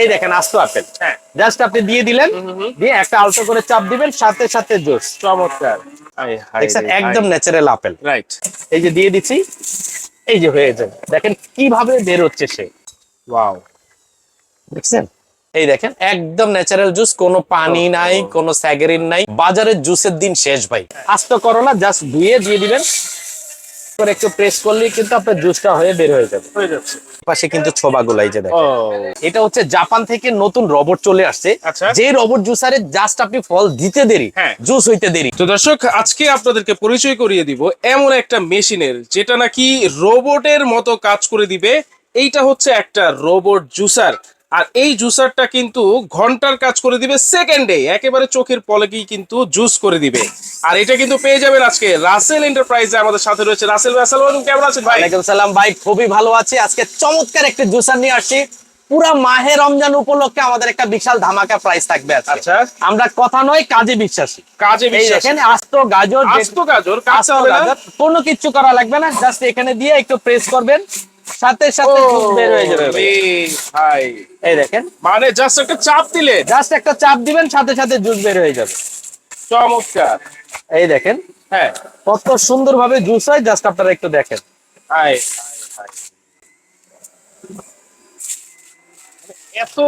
এই দেখেন আস্ত আপেল। হ্যাঁ। জাস্ট আপনি দিয়ে দিলেন দিয়ে একটা আলতো করে চাপ দিবেন সাথে সাথে জুস। চমৎকার। দেখছেন একদম ন্যাচারাল আপেল। রাইট এই যে দিয়ে দিচ্ছি এই যে হয়ে যাবে। দেখেন কীভাবে বের হচ্ছে সে। ওয়াও দেখছেন? এই দেখেন একদম ন্যাচারাল জুস কোনো পানি নাই কোনো স্যাগারিন নাই। বাজারের জুসের দিন শেষ ভাই। আস্ত করলা জাস্ট ধুয়ে দিয়ে দিবেন। করে একটু প্রেস করলেই কিন্তু আপনার জুসটা হয়ে বের হয়ে যাবে। হয়ে যাচ্ছে। পাশে কিন্তু ছোবাগুলো এই যে দেখেন। এটা হচ্ছে জাপান থেকে নতুন রবট চলে আসছে। আচ্ছা। যে রবট জুসারে জাস্ট আপনি ফল দিতে দেরি হ্যাঁ। জুস হইতে দেরি। তো দর্শক আজকে আপনাদেরকে পরিচয় করিয়ে দিব এমন একটা মেশিনের যেটা নাকি রোবটের মতো কাজ করে দিবে। এইটা হচ্ছে একটা রোবট জুসার আর এই জুসারটা কিন্তু ঘণ্টার কাজ করে দিবে সেকেন্ডে একেবারে চোখের পলকেই কিন্তু জুস করে দিবে। আর এটা কিন্তু পেয়ে যাবেন আজকে রাসেল এন্টারপ্রাইজে আমাদের সাথে রয়েছে রাসেল ভাই। আসসালামু আলাইকুম কেমন আছেন ভাই? ওয়ালাইকুম সালাম ভাই খুবই ভালো আছি। আজকে চমৎকার একটা জুসার নিয়ে আসছি। পুরা মাহে রমজান উপলক্ষে আমাদের একটা বিশাল ধামাকা প্রাইস থাকবে। আচ্ছা। আমরা কথা নয় কাজে বিশ্বাসী। কাজে বিশ্বাস। আস্ত গাজর আস্ত গাজর কাঁচা হবে না? গাজর, কোনো কিছু করা লাগবে না জাস্ট এখানে দিয়ে একটু প্রেস করবেন। সাথে সাথে বের হয়ে যাবে ভাই। এই দেখেন। মানে জাস্ট একটা চাপ দিলে? জাস্ট একটা চাপ দিবেন সাথে সাথে জুস বের হয়ে যাবে। চমৎকার। এই দেখেন। হ্যাঁ। কত সুন্দর ভাবে জুস হয় জাস্ট আপনারা একটু দেখেন। হাই হাই। এত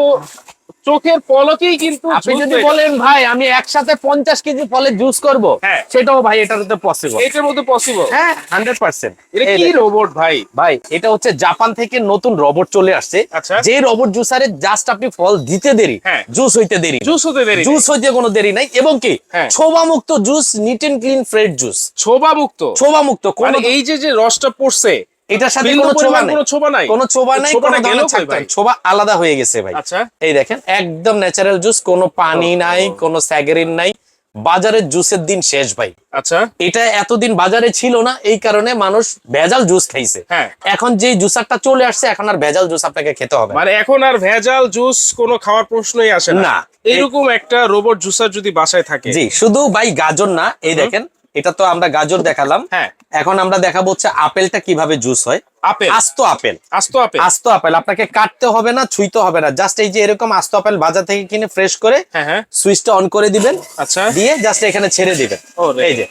চোখের পলকেই কিন্তু আপনি যদি বলেন ভাই আমি একসাথে পঞ্চাশ কেজি ফলের জুস করব হ্যাঁ। সেটাও ভাই এটার তো পসিবল এটার মধ্যে পসিবল হ্যাঁ হান্ড্রেড পার্সেন্ট এটা কি রোবট ভাই? ভাই এটা হচ্ছে জাপান থেকে নতুন রবট চলে আসছে। আচ্ছা। যে রবট জুসারে জাস্ট আপনি ফল দিতে দেরি হ্যাঁ। জুস হইতে দেরি জুস হতে দেরি জুস হইতে কোনো দেরি নাই। এবং কি হ্যাঁ। ছোবা মুক্ত juice neat and clean fresh juice ছোবা মুক্ত ছোবা মুক্ত মানে এই যে যে রসটা পড়ছে এটার সাথে কোনো ছোবা নাই। কোনো ছোবা নাই? কোনো ছোবা নাই কোনো ধরনের। ছোবা আলাদা হয়ে গেছে ভাই। আচ্ছা। এই দেখেন একদম ন্যাচারাল জুস কোনো পানি নাই কোনো স্যাগারিন নাই। বাজারের জুসের দিন শেষ ভাই। আচ্ছা। এটা এতদিন বাজারে ছিল না এই কারণে মানুষ ভেজাল জুস খাইছে। হ্যাঁ। এখন যে জুসারটা চলে আসছে এখন আর ভেজাল জুস আপনাকে খেতে হবে মানে এখন আর ভেজাল জুস কোনো খাওয়ার প্রশ্নই আসে না। না। এরকম একটা রোবট জুসার যদি বাসায় থাকে। জি শুধু ভাই গাজর না এই দেখেন এটা তো আমরা গাজর দেখালাম। হ্যাঁ। এখন আমরা দেখাবো হচ্ছে আপেলটা কীভাবে জুস হয়। আপেল। আস্ত আপেল। আস্ত আপেল। আস্ত আপেল। আপনাকে কাটতে হবে না ছুঁইতে হবে না। জাস্ট এই যে এরকম আস্ত আপেল বাজার থেকে কিনে ফ্রেশ করে হ্যাঁ হ্যাঁ। সুইচটা অন করে দিবেন। আচ্ছা। দিয়ে জাস্ট এখানে ছেড়ে দিবেন। এই যে।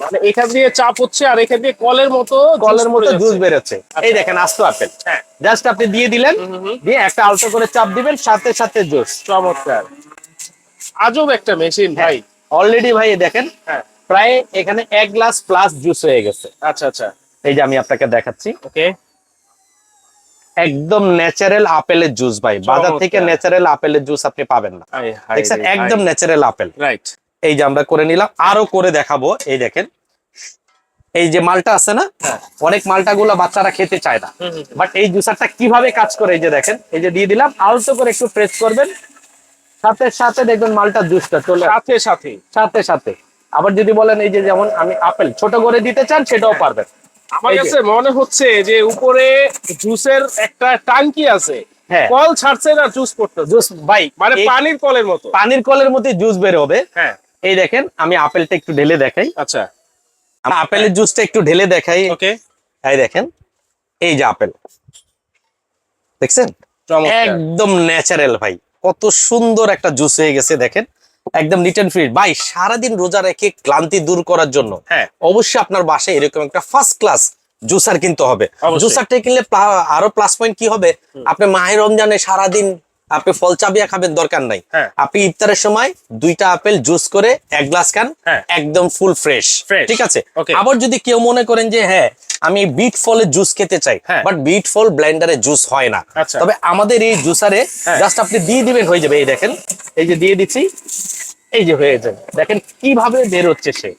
মানে এখান দিয়ে চাপ হচ্ছে আর এখান দিয়ে কলের মতো কলের মতো জুস বেরোচ্ছে। এই আচ্ছা। দেখেন আস্ত আপেল। হ্যাঁ। জাস্ট আপনি দিয়ে দিলেন দিয়ে একটা আলতো করে চাপ দিবেন সাথে সাথে জুস চমৎকার। আজব একটা মেশিন ভাই। অলরেডি ভাই দেখেন হ্যাঁ। প্রায় এখানে এক গ্লাস প্লাস জুস হয়ে গেছে। আচ্ছা আচ্ছা। এই যে আমি আপনাকে দেখাচ্ছি। ওকে। একদম ন্যাচারাল আপেলের জুস ভাই। বাজার থেকে ন্যাচারাল আপেলের জুস আপনি পাবেন না। দেখছেন? একদম ন্যাচারাল আপেল। রাইট এই যে আমরা করে নিলাম। আরও করে দেখাবো। এই দেখেন। এই যে মালটা আছে না? হ্যাঁ। অনেক মালটা গুলো বাচ্চারা খেতে চায় না। বাট এই জুসারটা কীভাবে কাজ করে? এই যে দেখেন। এই যে দিয়ে দিলাম। আলতো করে একটু প্রেস করবেন। সাথে সাথে দেখবেন মালটা জুসটা চলে সাথে সাথে। সাথে সাথে। আবার যদি বলেন এই যে যেমন আমি আপেল ছোট করে দিতে চান সেটাও পারবেন। আমার কাছে মনে হচ্ছে যে উপরে জুসের একটা টাঙ্কি আছে। হ্যাঁ। কল ছাড়ছে না জুস করতে। জুস ভাই মানে পানির কলের মতো। পানির কলের মধ্যে জুস বের হবে। হ্যাঁ। এই দেখেন আমি আপেলটা একটু ঢেলে দেখাই। আচ্ছা। আপেলের জুসটা একটু ঢেলে দেখাই। ওকে। এই দেখেন এই যে আপেল। দেখছেন? একদম ন্যাচারাল ভাই। কত সুন্দর একটা জুস হয়ে গেছে দেখেন। একদম নিট অ্যান্ড ফ্রি ভাই সারাদিন রোজা রেখে ক্লান্তি দূর করার জন্য হ্যাঁ। অবশ্যই আপনার বাসায় এরকম একটা ফার্স্ট ক্লাস জুসার কিনতে হবে। জুসারটা কিনলে আরও প্লাস পয়েন্ট কি হবে? আপনি মাহের রমজানে সারাদিন আপনি ফল চাবিয়া খাবেন দরকার নাই। হ্যাঁ। আপনি ইফতারের সময় দুইটা আপেল জুস করে এক গ্লাস খান হ্যাঁ। একদম ফুল ফ্রেশ। ঠিক আছে? আবার যদি কেউ মনে করেন যে হ্যাঁ আমি বিট ফলের জুস খেতে চাই হ্যাঁ। বাট বিট ফল ব্লেন্ডারে জুস হয় না। আচ্ছা। তবে আমাদের এই জুসারে। জাস্ট আপনি দিয়ে দিবেন হয়ে যাবে। এই দেখেন এই যে দিয়ে দিচ্ছি এই যে হয়ে যাবে। দেখেন কীভাবে বের হচ্ছে সে।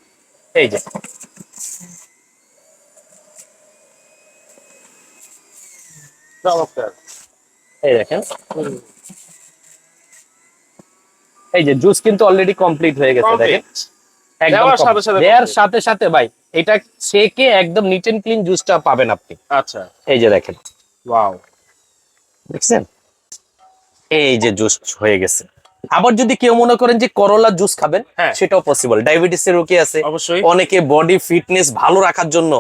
এই যে। চমৎকার। এই দেখেন। এই যে জুস কিন্তু অলরেডি কমপ্লিট হয়ে গেছে দেখেন। একদম দেওয়ার সাথে সাথে সাথে সাথে ভাই এটা সেকে একদম নিট এন্ড ক্লিন জুসটা পাবেন আপনি। আচ্ছা। এই যে দেখেন। ওয়াও দেখছেন? এই যে জুস হয়ে গেছে। আবার যদি কেউ মনে করেন যে করলা জুস খাবেন হ্যাঁ। সেটাও পসিবল ডায়াবেটিস এর রোগী আছে। অনেকে বডি ফিটনেস ভালো রাখার জন্য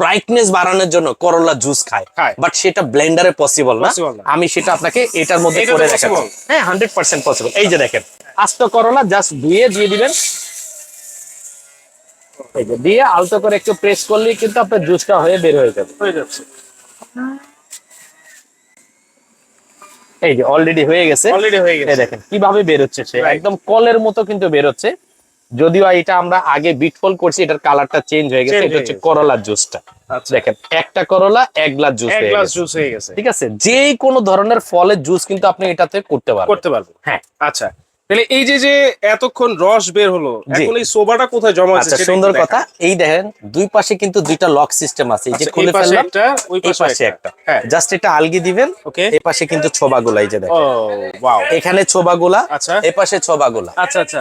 ব্রাইটনেস বাড়ানোর জন্য করলা জুস খায়। বাট সেটা ব্লেন্ডারে পসিবল না। আমি সেটা আপনাকে এটার মধ্যে করে তো দেখাবো হ্যাঁ হান্ড্রেড পার্সেন্ট পসিবল এই যে দেখেন আস্ত করলা জাস্ট ধুয়ে দিয়ে দিবেন। দিয়ে আলতো করে একটু প্রেস করলেই কিন্তু আপনার জুসটা হয়ে বের হয়ে যাবে। হয়ে যাচ্ছে। এই যে অলরেডি হয়ে গেছে। অলরেডি হয়ে গেছে। দেখেন কীভাবে বের হচ্ছে সে একদম কলের মতো কিন্তু বের হচ্ছে যদিও এটা আমরা আগে বিটফল করছি এটার কালারটা চেঞ্জ হয়ে গেছে। এটা হচ্ছে করলার জুসটা আচ্ছা। দেখেন একটা করলা এক গ্লাস জুস এক গ্লাস। জুস হয়ে গেছে। ঠিক আছে? যে কোনো ধরনের ফলের জুস কিন্তু আপনি এটাতে করতে পারবেন। করতে পারবেন। হ্যাঁ। আচ্ছা। তাহলে এই যে যে এতক্ষণ রস বের হলো। এখন এই সোবাটা কোথায় জমা আছে আচ্ছা সেটা সুন্দর কথা। এই দেখেন দুই পাশে কিন্তু দুইটা লক সিস্টেম আছে এই যে আচ্ছা, খুলে ফেললাম একটা ওই পাশে একটা। একটা। হ্যাঁ। জাস্ট এটা আলগি দিবেন ওকে এই পাশে কিন্তু ছোবাগুলা এই যে দেখেন। ওয়াও এখানে ছোবাগুলা আচ্ছা। এই পাশে ছোবাগুলা। আচ্ছা আচ্ছা।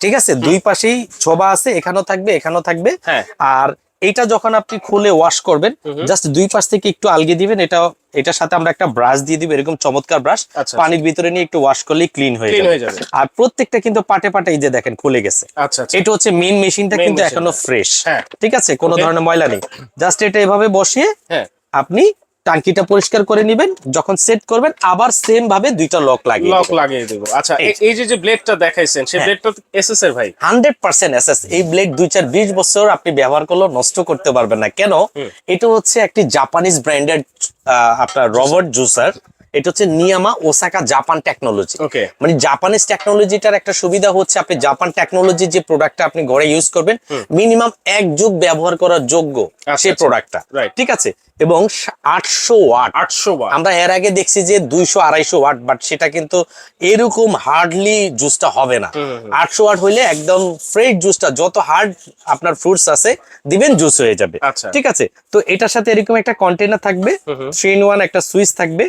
ঠিক আছে? দুই পাশেই ছোবা আছে এখানেও থাকবে এখানেও থাকবে। হ্যাঁ। আর এটা যখন আপনি খুলে ওয়াশ করবেন জাস্ট দুই পাশ থেকে একটু আলগে দিবেন এটা এটার সাথে আমরা একটা ব্রাশ দিয়ে দিব এরকম চমৎকার ব্রাশ আচ্ছা। পানির ভিতরে নিয়ে একটু ওয়াশ করলে ক্লিন হয়ে যাবে। আর প্রত্যেকটা কিন্তু পাটে পাটে এই যে দেখেন খুলে গেছে। আচ্ছা আচ্ছা। এটা হচ্ছে মেইন মেশিনটা কিন্তু এখনও। ফ্রেশ হ্যাঁ। ঠিক আছে? কোনো ধরনের ময়লা নেই। জাস্ট এটা এভাবে বসিয়ে হ্যাঁ। আপনি টাঙ্কিটা পরিষ্কার করে নেবেন যখন সেট করবেন আবার সেম ভাবে দুইটা লক লাগিয়ে লক লাগিয়ে দেবো। আচ্ছা এই যে। যে ব্লেডটা দেখাইছেন সেই হ্যাঁ। ব্লেডটা এসএস এর ভাই? হান্ড্রেড পার্সেন্ট এসএস এই ব্লেড দুই চার বিশ বছর আপনি ব্যবহার করলে নষ্ট করতে পারবেন না। কেন? এটা হচ্ছে একটি জাপানিজ ব্র্যান্ডের আপনার রবার্ট জুসার এটা হচ্ছে নিয়ামা ওসাকা জাপান টেকনোলজি ওকে মানে জাপানিজ টেকনোলজিটার একটা সুবিধা হচ্ছে আপনি জাপান টেকনোলজি যে প্রোডাক্টটা আপনি ঘরে ইউজ করবেন মিনিমাম এক যুগ ব্যবহার করার যোগ্য আচ্ছা, সেই আচ্ছা। প্রোডাক্টটা Right. ঠিক আছে? এবং আটশো ওয়াট। আটশো বার আমরা এর আগে দেখছি যে দুইশো আড়াইশো ওয়াট বাট সেটা কিন্তু এরকম হার্ডলি জুসটা হবে না। আটশো ওয়াট হইলে একদম ফ্রেশ জুসটা যত হার্ড আপনার ফ্রুটস আছে দিবেন জুস হয়ে যাবে। আচ্ছা। ঠিক আছে? তো এটার সাথে এরকম একটা কন্টেনার থাকবে থ্রি ইন ওয়ান একটা সুইচ থাকবে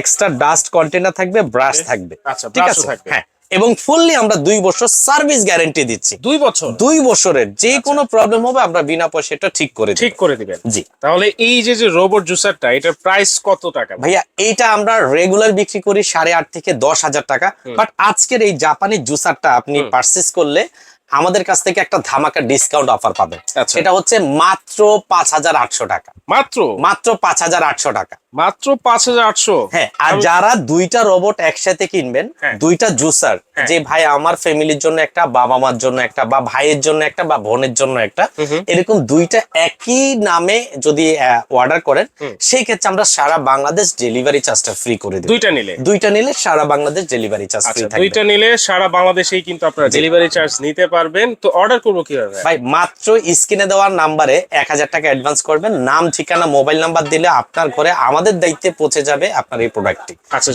এক্সট্রা ডাস্ট কন্টেনার থাকবে ব্রাশ থাকবে। আচ্ছা, ঠিক আছে? হ্যাঁ। এবং ফুললি আমরা দুই বছর সার্ভিস গ্যারান্টি দিচ্ছি। দুই বছর? দুই বছরের যে কোনো প্রবলেম হবে আমরা বিনা পয়সা এটা ঠিক করে ঠিক করে দিবেন। জি। তাহলে এই যে যে রোবট জুসারটা এটার প্রাইস কত টাকা? ভাইয়া এটা আমরা রেগুলার বিক্রি করি সাড়ে আট থেকে দশ হাজার টাকা। বাট আজকের এই জাপানি জুসারটা আপনি পারচেস করলে আমাদের কাছ থেকে একটা ধামাকা ডিসকাউন্ট অফার পাবেন আচ্ছা। সেটা হচ্ছে মাত্র পাঁচ হাজার আটশো টাকা। মাত্র? মাত্র পাঁচ হাজার আটশো টাকা। মাত্র পাঁচ হাজার আটশো? হ্যাঁ আর যারা দুইটা রোবট একসাথে কিনবেন হ্যাঁ। দুইটা জুসার যে ভাই আমার ফ্যামিলির জন্য একটা বাবা মার জন্য একটা বা ভাইয়ের জন্য একটা বা বোনের জন্য একটা এরকম দুইটা একই নামে যদি অর্ডার করেন সেই ক্ষেত্রে আমরা সারা বাংলাদেশ ডেলিভারি চার্জটা ফ্রি করে দিই দুইটা নিলে? দুইটা নিলে সারা বাংলাদেশ ডেলিভারি চার্জ ফ্রি আচ্ছা থাকবে। দুইটা নিলে সারা বাংলাদেশেই কিন্তু আপনারা ডেলিভারি চার্জ নিতে পারবেন তো অর্ডার করব কীভাবে? ভাই মাত্র স্ক্রিনে দেওয়ার নাম্বারে এক হাজার টাকা অ্যাডভান্স করবেন। নাম ঠিকানা মোবাইল নাম্বার দিলে আপনার ঘরে আমাদের দায়িত্বে পৌঁছে যাবে আপনার এই প্রোডাক্টটি আচ্ছা,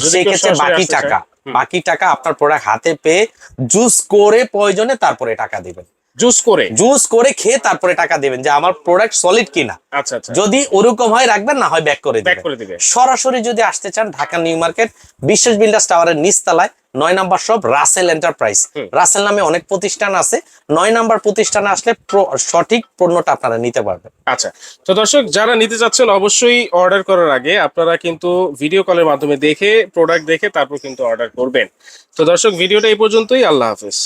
বাকি টাকা বাকি টাকা আপনার প্রোডাক্ট হাতে পেয়ে জুস করে প্রয়োজনে তারপরে টাকা দিবেন। জুস করে? জুস করে খেয়ে তারপরে টাকা দিবেন যে আমার প্রোডাক্ট সলিড কিনা। আচ্ছা আচ্ছা। যদি ওরকম হয় রাখবেন না হয় ব্যাক করে ব্যাক দিবেন। সরাসরি যদি আসতে চান Dhaka new market Biswas builders টাওয়ারের নিচতলায় নয় নাম্বার সব রাসেল এন্টারপ্রাইজ। রাসেল নামে অনেক প্রতিষ্ঠান আছে। নয় নাম্বার প্রতিষ্ঠানে আসলে সঠিক পণ্যটা আপনারা নিতে পারবেন। আচ্ছা তো দর্শক যারা নিতে চাচ্ছেন অবশ্যই অর্ডার করার আগে আপনারা কিন্তু ভিডিও কলের মাধ্যমে দেখে প্রোডাক্ট দেখে তারপর কিন্তু অর্ডার করবেন। তো দর্শক ভিডিওটা এই পর্যন্তই। আল্লাহ হাফেজ।